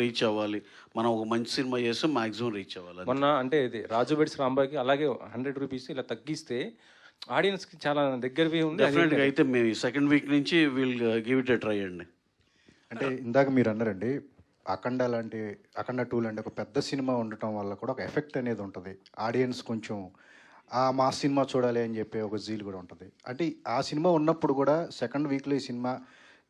Reach అవ్వాలి. మనం ఒక మంచి సినిమా చేస్తే మాక్సిమం రీచ్ అవ్వాలి. మొన్న అంటే ఇది రాజు బెడ్స్ రాంబాకి అలాగే హండ్రెడ్ రూపీస్ ఇలా తగ్గిస్తే ఆడియన్స్కి చాలా దగ్గరవి ఉంది డెఫినెట్గా అయితే మేము ఈ సెకండ్ వీక్ నుంచి విల్ గివ్ ఇట్ ట్రై అండి. అంటే ఇందాక మీరు అన్నారండి అఖండ లాంటి అఖండ టూ లాంటి ఒక పెద్ద సినిమా ఉండటం వల్ల కూడా ఒక ఎఫెక్ట్ అనేది ఉంటుంది. ఆడియన్స్ కొంచెం ఆ మా సినిమా చూడాలి అని చెప్పి ఒక జీల్ కూడా ఉంటుంది. అంటే ఆ సినిమా ఉన్నప్పుడు కూడా సెకండ్ వీక్లో ఈ సినిమా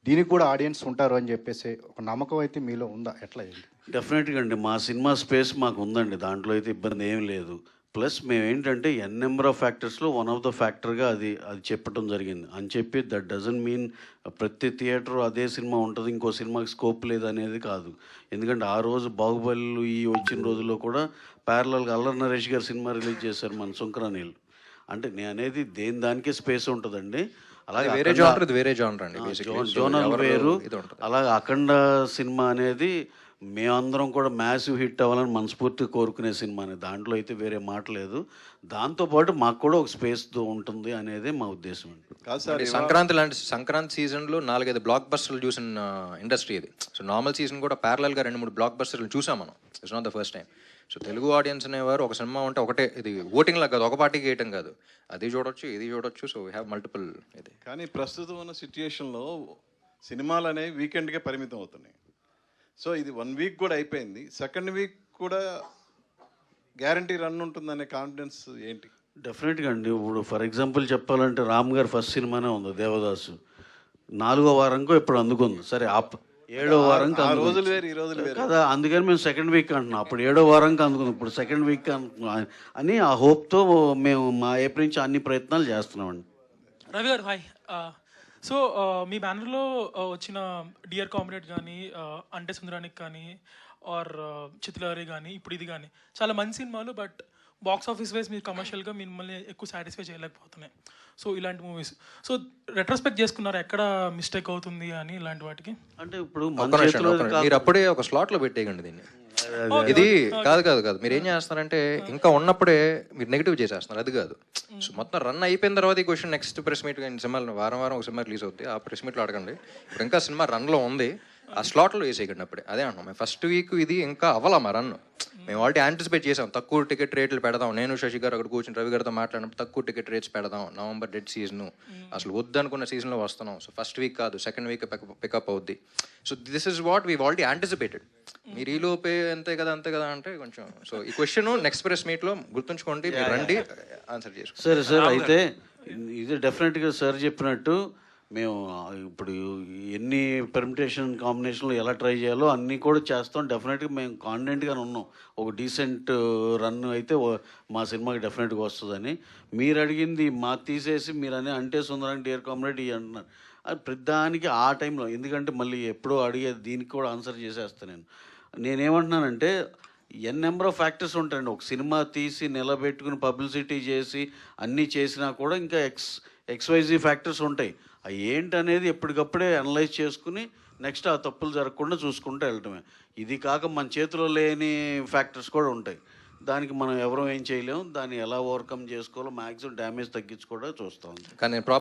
దీనికి కూడా ఆడియన్స్ ఉంటారు అని చెప్పేసి ఒక నమ్మకం అయితే మీలో ఉందా? ఎట్లా డెఫినెట్గా అండి. మా సినిమా స్పేస్ మాకు ఉందండి. దాంట్లో అయితే ఇబ్బంది ఏం లేదు. ప్లస్ మేము ఏంటంటే ఎన్ నెంబర్ ఆఫ్ ఫ్యాక్టర్స్లో వన్ ఆఫ్ ద ఫ్యాక్టర్గా అది అది చెప్పడం జరిగింది. అని చెప్పి దట్ డజన్ మీన్ ప్రతి థియేటర్ అదే సినిమా ఉంటుంది ఇంకో సినిమాకి స్కోప్ లేదు అనేది కాదు. ఎందుకంటే ఆ రోజు బాహుబలి ఈ వచ్చిన రోజుల్లో కూడా ప్యారలల్గా అల్లర్ నరేష్ గారు సినిమా రిలీజ్ చేశారు మన సుంకరానీళ్ళు అంటే నేను అనేది దేని దానికే స్పేస్ ఉంటుందండి. అలాగే వేరే జానర్ ఇది వేరే జానర్ అండి ఆ, basically. జోన్- So, జోనల్ ఎవరు వేరు అలాగే అఖండ సినిమా అనేది మేమందరం కూడా మ్యాసివ్ హిట్ అవ్వాలని మనస్ఫూర్తిగా కోరుకునే సినిమాని దాంట్లో అయితే వేరే మాట లేదు. దాంతోపాటు మాకు కూడా ఒక స్పేస్ ఉంటుంది అనేది మా ఉద్దేశం అండి. కాదు సార్ సంక్రాంతి లాంటి సంక్రాంతి సీజన్లో నాలుగైదు బ్లాక్ బస్టర్లు చూసిన ఇండస్ట్రీ ఇది సో నార్మల్ సీజన్ కూడా ప్యారలల్గా రెండు మూడు బ్లాక్ బస్టర్లు చూసాం మనం. It's not the first time so Telugu audience అనేవారు ఒక సినిమా ఉంటే ఒకటే ఇది ఓటింగ్ లాగా కాదు ఒక పార్టీకి వేయటం కాదు. అది చూడొచ్చు ఇది చూడొచ్చు సో వీ హ్యావ్ మల్టిపుల్ ఇది. కానీ ప్రస్తుతం ఉన్న సిచ్యుయేషన్లో సినిమాలు అనేవి వీకెండ్కే పరిమితం అవుతున్నాయి. సో ఇది వన్ వీక్ కూడా అయిపోయింది. సెకండ్ వీక్ కూడా గ్యారంటీ రన్ ఉంటుందనే కాన్ఫిడెన్స్ ఏంటి? డెఫినెట్గా అండి. ఇప్పుడు ఫర్ ఎగ్జాంపుల్ చెప్పాలంటే రామ్ గారి ఫస్ట్ సినిమానే ఉంది దేవదాసు. నాలుగో వారంకో ఇప్పుడు అందుకుంది. సరే ఏడో వారంకి. రోజులు వేరు ఈ రోజులు వేరు. కదా అందుకని మేము సెకండ్ వీక్ అంటున్నాం. అప్పుడు ఏడో వారంకి అందుకుంది. ఇప్పుడు సెకండ్ వీక్ అని ఆ హోప్తో మేము మా ఏప్రిల్ నుంచి అన్ని ప్రయత్నాలు చేస్తున్నామండి. రవి గారు హాయ్ సో మీ బ్యానర్లో వచ్చిన డియర్ కామ్రేడ్ కానీ అంటే సుందరానికి కానీ ఆర్ చిత్రలహరి కానీ ఇప్పుడు ఇది కానీ చాలా మంచి సినిమాలు బట్ బాక్స్ ఆఫీస్ వైజ్ మీరు కమర్షియల్గా మిమ్మల్ని ఎక్కువ సాటిస్ఫై చేయలేకపోతున్నాయి. సో ఇలాంటి మూవీస్. సో రెట్రోస్పెక్ట్ చేసుకున్నారు? ఎక్కడ మిస్టేక్ అవుతుంది అని ఇలాంటి వాటికి? అంటే ఇప్పుడు. మీరు అప్పుడే ఒక స్లాట్లో పెట్టేయండి దీన్ని. ఇది కాదు కాదు కాదు. మీరు ఏం చేస్తున్నారంటే ఇంకా ఉన్నప్పుడే మీరు నెగిటివ్ చేసేస్తున్నారు అది కాదు. సో మొత్తం రన్ అయిపోయిన తర్వాత ఈ క్వశ్చన్ నెక్స్ట్ ప్రెస్ మీట్ సినిమాలు వారం వారం ఒక సినిమా రిలీజ్ అవుతుంది ఆ ప్రెస్ మీట్లో అడగండి. ఇప్పుడు ఇంకా సినిమా run లో ఉంది. ఆ స్లాట్లో వేసేయకండి అప్పుడే. అదే అంటున్నాం మేము. ఫస్ట్ వీక్ ఇది ఇంకా అవ్వాలా మా రన్ మేము ఆల్రెడీ యాంటిసిపేట్ చేసాం. తక్కువ టికెట్ రేట్లు పెడదాం. నేను శశి గారు అక్కడ కూర్చొని రవి గారితో మాట్లాడినప్పుడు తక్కువ టికెట్ రేట్స్ పెడదాం. నవంబర్ డెడ్ సీజన్ అసలు వద్దనుకున్న సీజన్లో వస్తున్నాం. సో ఫస్ట్ వీక్ కాదు. సెకండ్ వీక్ పికప్ అవుద్ది. So this is what we already anticipated మీరు ఈ లోపే అంతే కదా అంతే కదా అంటే కొంచెం. సో ఈ క్వశ్చన్ నెక్స్ట్ ప్రెస్ మీట్లో గుర్తుంచుకోండి మీరు రండి ఆన్సర్ చేసుకోండి. సరే సార్ అయితే ఇది డెఫినెట్గా సార్ చెప్పినట్టు మేము ఇప్పుడు ఎన్ని పెర్మిటేషన్ కాంబినేషన్లు ఎలా ట్రై చేయాలో అన్నీ కూడా చేస్తాం. డెఫినెట్గా మేము కాన్ఫిడెంట్గానే ఉన్నాం. ఒక డీసెంట్ రన్ అయితే మా సినిమాకి డెఫినెట్గా వస్తుందని. మీరు అడిగింది మా తీసేసి మీరు అని అంటే సుందరానికి డియర్ కామ్రేడ్ ఇవి అంటున్నారు అది ప్రతిదానికి ఆ టైంలో ఎందుకంటే మళ్ళీ ఎప్పుడో అడిగే దీనికి కూడా ఆన్సర్ చేసేస్తాను నేను. నేనేమంటున్నానంటే ఎన్ నెంబర్ ఆఫ్ ఫ్యాక్టర్స్ ఉంటాయండి. ఒక సినిమా తీసి నిలబెట్టుకుని పబ్లిసిటీ చేసి అన్నీ చేసినా కూడా ఇంకా ఎక్స్ ఎక్స్వైజీ ఫ్యాక్టర్స్ ఉంటాయి. అవి ఏంటనేది ఎప్పటికప్పుడే అనలైజ్ చేసుకుని నెక్స్ట్ ఆ తప్పులు జరగకుండా చూసుకుంటూ వెళ్ళటమే. ఇది కాక మన చేతిలో లేని ఫ్యాక్టర్స్ కూడా ఉంటాయి. దానికి మనం ఎవరూ ఏం చేయలేము దాన్ని ఎలా ఓవర్కమ్ చేసుకోవాలో మ్యాక్సిమం డ్యామేజ్ తగ్గించుకోవడం చూస్తాం కానీ